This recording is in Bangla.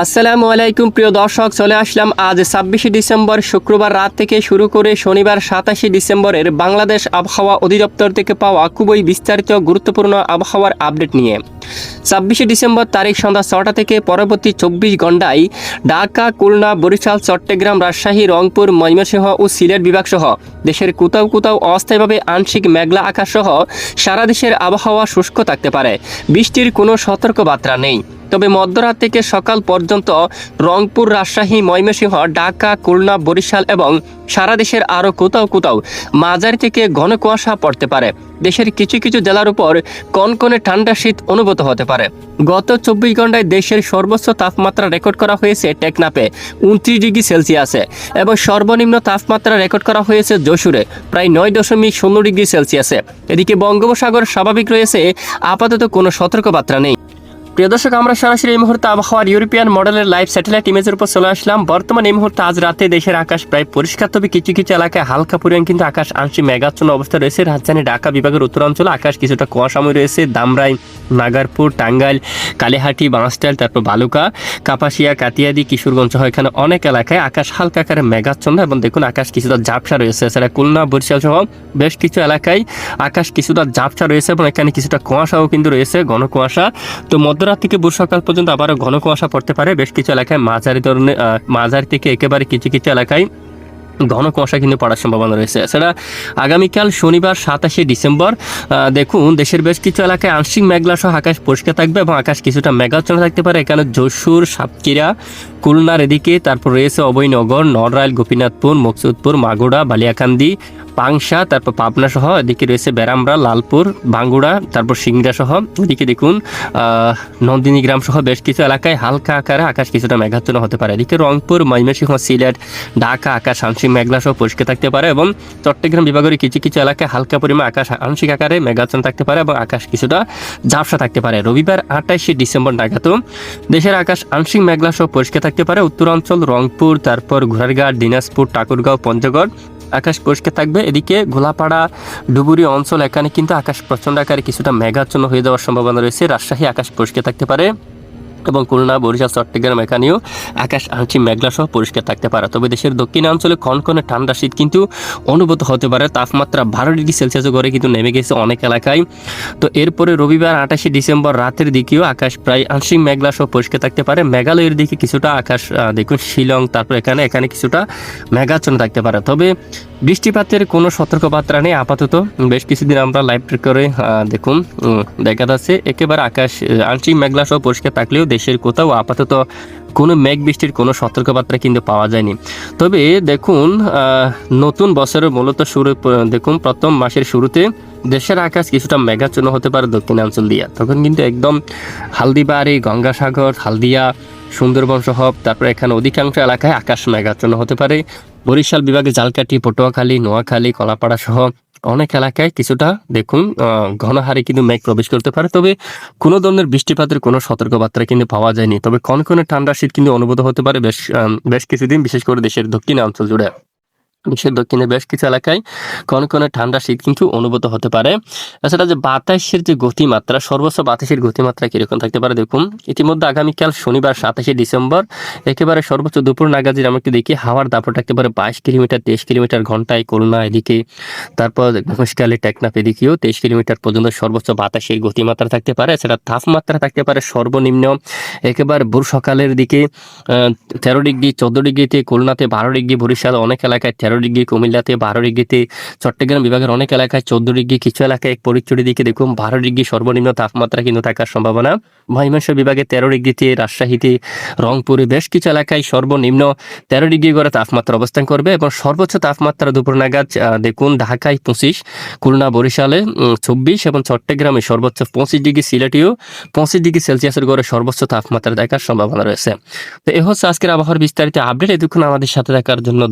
আসসালামু আলাইকুম, প্রিয় দর্শক, চলে আসলাম আজ ছাব্বিশে ডিসেম্বর শুক্রবার রাত থেকে শুরু করে শনিবার সাতাশে ডিসেম্বরের বাংলাদেশ আবহাওয়া অধিদপ্তর থেকে পাওয়া খুবই বিস্তারিত গুরুত্বপূর্ণ আবহাওয়ার আপডেট নিয়ে। ছাব্বিশে ডিসেম্বর তারিখ সন্ধ্যা ছটা থেকে পরবর্তী চব্বিশ ঘন্টায় ঢাকা, খুলনা, বরিশাল, চট্টগ্রাম, রাজশাহী, রংপুর, ময়মনসিংহ ও সিলেট বিভাগ সহ দেশের কোথাও কোথাও অস্থায়ীভাবে আংশিক মেঘলা আকাশ সহ সারা দেশের আবহাওয়া শুষ্ক থাকতে পারে। বৃষ্টির কোনো সতর্কবার্তা নেই। তবে মধ্যরাত থেকে সকাল পর্যন্ত রংপুর, রাজশাহী, ময়মনসিংহ, ঢাকা, খুলনা, বরিশাল এবং সারা দেশের আরও কোথাও কোথাও মাঝারি থেকে ঘন কুয়াশা পড়তে পারে। দেশের কিছু কিছু জেলার উপর কনকনে ঠান্ডা শীত অনুভূত হতে পারে। গত চব্বিশ ঘন্টায় দেশের সর্বোচ্চ তাপমাত্রা রেকর্ড করা হয়েছে টেকনাপে উনত্রিশ ডিগ্রি সেলসিয়াসে এবং সর্বনিম্ন তাপমাত্রা রেকর্ড করা হয়েছে যশোরে, প্রায় নয় দশমিক শূন্য ডিগ্রি সেলসিয়াসে। এদিকে বঙ্গোপসাগর স্বাভাবিক রয়েছে, আপাতত কোনো সতর্কবার্তা নেই। প্রিয় দর্শক, আমরা সরাসরি এই মুহূর্তে আবহাওয়ার ইউরোপিয়ান মডেলের লাইভ স্যাটেলাইট ইমেজের উপর চলে আসলাম। বর্তমানে এই মুহূর্তে আজ রাতে দেশের আকাশ প্রায় পরিষ্কার, তবে কিছু কিছু এলাকায় হালকা পরিমাণ কিন্তু আকাশ আংশিক মেঘাচ্ছন্ন অবস্থা রয়েছে। রাজধানী ঢাকা বিভাগের উত্তরাঞ্চলে আকাশ কিছুটা কুয়াশাময় রয়েছে। দামরাই, নাগারপুর, টাঙ্গাইল, কালীহাটি বাঁশটাইল তারপর বালুকা, কাপাসিয়া, কাতিয়াদি, কিশোরগঞ্জ হয় এখানে অনেক এলাকায় আকাশ হালকা আকারে মেঘাচ্ছন্ন এবং দেখুন আকাশ কিছুটা ঝাপসা রয়েছে। এছাড়া খুলনা, বরিশাল সহ বেশ কিছু এলাকায় আকাশ কিছুটা ঝাপসা রয়েছে এবং এখানে কিছুটা কুয়াশাও কিন্তু রয়েছে, ঘন কুয়াশা। তো মধ্যরাত থেকে ভোর সকাল পর্যন্ত আবারও ঘন কুয়াশা পড়তে পারে। বেশ কিছু এলাকায় মাঝারি ধরনের মাঝারি থেকে একেবারে কিছু কিছু এলাকায় ঘন কুয়াশা কিন্তু পড়ার সম্ভাবনা রয়েছে। এছাড়া আগামীকাল শনিবার সাতাশে ডিসেম্বর দেখুন, দেশের বেশ কিছু এলাকায় আংশিক মেঘলা সহ আকাশ পরিষ্কার থাকবে এবং আকাশ কিছুটা মেঘাচ্ছন্ন থাকতে পারে। এখানে যশোর, সাতক্ষীরা, খুলনার এদিকে, তারপর রয়েছে অভয়নগর নড়রাইল গোপীনাথপুর, মকসুদপুর মাগুড়া বালিয়াকান্দি পাংশা, তারপর পাবনা সহ, এদিকে রয়েছে বেরামরা লালপুর, বাঙ্গুড়া, তারপর সিংড়া সহ, এদিকে দেখুন নন্দিনী গ্রাম সহ বেশ কিছু এলাকায় হালকা আকারে আকাশ কিছুটা মেঘাচ্ছন্ন হতে পারে। এদিকে রংপুর, ময়মনসিংহ, সিলেট, ঢাকা, আকাশ আংশিক মেঘলা সহ পরিষ্কার থাকতে পারে এবং চট্টগ্রাম বিভাগের কিছু কিছু এলাকায় হালকা পরিমাণ আকাশ আংশিক আকারে মেঘাচ্ছন্ন থাকতে পারে এবং আকাশ কিছুটা ঝাপসা থাকতে পারে। রবিবার আঠাশে ডিসেম্বর নাগাদ দেশের আকাশ আংশিক মেঘলা সহ পরিষ্কার থাকতে পারে। উত্তরাঞ্চল, রংপুর, তারপর ঘোড়ারঘাট দিনাজপুর, ঠাকুরগাঁও, পঞ্চগড় আকাশ পরিষ্কার থাকবে। এদিকে ঘোলাপাড়া ডুবুরি অঞ্চল, এখানে কিন্তু আকাশ প্রচণ্ড আকারে কিছুটা মেঘাচ্ছন্ন হয়ে যাওয়ার সম্ভাবনা রয়েছে। রাজশাহী আকাশ পরিষ্কার থাকতে পারে। এবং খুলনা, বরিশাল, চট্টগ্রাম এখানেও আকাশ আংশিক মেঘলা সহ পরিষ্কার থাকতে পারে। তবে দেশের দক্ষিণাঞ্চলে কনকনে ঠান্ডা শীত কিন্তু অনুভূত হতে পারে। তাপমাত্রা বারো ডিগ্রি সেলসিয়াস করে কিন্তু নেমে গেছে অনেক এলাকায়। তো এরপরে রবিবার আঠাশে ডিসেম্বর রাতের দিকেও আকাশ প্রায় আংশিক মেঘলা সহ পরিষ্কার থাকতে পারে। মেঘালয়ের দিকে কিছুটা আকাশ দেখুন, শিলং, তারপর এখানে এখানে কিছুটা মেঘাচ্ছন্ন থাকতে পারে। তবে বৃষ্টিপাতের কোনো সতর্কবার্তা নেই, আপাতত। বেশ কিছুদিন আমরা লাইভ করে দেখুন দেখা যাচ্ছে। একেবারে আকাশ আংশিক মেঘলা সহ পরিষ্কার থাকলেও দেশের কোথাও আপাতত কোনো মেঘ বৃষ্টির কোনো সতর্কবার্তা কিন্তু পাওয়া যায়নি। তবে দেখুন নতুন বছরের মূলত শুরু, দেখুন, প্রথম মাসের শুরুতে দেশের আকাশ কিছুটা মেঘাচ্ছন্ন হতে পারে দক্ষিণাঞ্চল দিয়া। তখন কিন্তু একদম হালদিবাড়ি, গঙ্গাসাগর, হালদিয়া, সুন্দরবন সহ, তারপরে এখানে অধিকাংশ এলাকায় আকাশ মেঘাচ্ছন্ন হতে পারে। বরিশাল বিভাগে জালকাঠি, পটুয়াখালী, নোয়াখালী, কলাপাড়া সহ অনেক এলাকায় কিছুটা দেখুন ঘন হারে কিন্তু মেঘ প্রবেশ করতে পারে। তবে কোনো ধরনের বৃষ্টিপাতের কোনো সতর্কবার্তা কিন্তু পাওয়া যায়নি। তবে কনকনে ঠান্ডা শীত কিন্তু অনুভূত হতে পারে বেশ বেশ কিছুদিন, বিশেষ করে দেশের দক্ষিণাঞ্চল জুড়ে। দেশের দক্ষিণে বেশ কিছু এলাকায় কনকনে ঠান্ডা শীত কিন্তু অনুভূত হতে পারে। এছাড়া যে বাতাসের যে গতিমাত্রা, সর্বোচ্চ বাতাসের গতিমাত্রা কীরকম থাকতে পারে দেখুন। ইতিমধ্যে আগামীকাল শনিবার সাতাশে ডিসেম্বর, একেবারে সর্বোচ্চ দুপুর নাগাদ যদি আমরা দেখি, হাওয়ার দাপট থাকতে পারে বাইশ কিলোমিটার, তেইশ কিলোমিটার ঘন্টায় খুলনা এদিকে। তারপর ঘোষকালে টেকনাফ এদিকেও তেইশ কিলোমিটার পর্যন্ত সর্বোচ্চ বাতাসের গতিমাত্রা থাকতে পারে। এছাড়া তাপমাত্রা থাকতে পারে সর্বনিম্ন একেবারে ভোর সকালের দিকে তেরো ডিগ্রি, চোদ্দ ডিগ্রিতে, খুলনাতে বারো ডিগ্রি, বরিশাল অনেক এলাকায় ডিগ্রি কুমিল্লাতে, বারো ডিগ্রিতে চট্টগ্রাম বিভাগের অনেক এলাকায় চোদ্দ ডিগ্রি কিছু এলাকায় পরিচুরি দিকে দেখুন, বারো ডিগ্রি সর্বনিম্ন তাপমাত্রা কিন্তু থাকার সম্ভাবনা। মহিমাংশ বিভাগে তেরো ডিগ্রিতে, রাজশাহীতে, রংপুরে বেশ কিছু এলাকায় সর্বনিম্ন তেরো ডিগ্রি করে তাপমাত্রা অবস্থান করবে এবং সর্বোচ্চ তাপমাত্রা দুপুর নাগাদ দেখুন ঢাকায় পঁচিশ, খুলনা, বরিশালে চব্বিশ এবং চট্টগ্রামে সর্বোচ্চ পঁচিশ ডিগ্রি সিলেটিও পঁচিশ ডিগ্রি সেলসিয়াসের গড়ে সর্বোচ্চ তাপমাত্রা দেখার সম্ভাবনা রয়েছে। তো এ হচ্ছে আজকের আবহাওয়ার বিস্তারিত আপডেট, এতক্ষণ আমাদের সাথে থাকার জন্য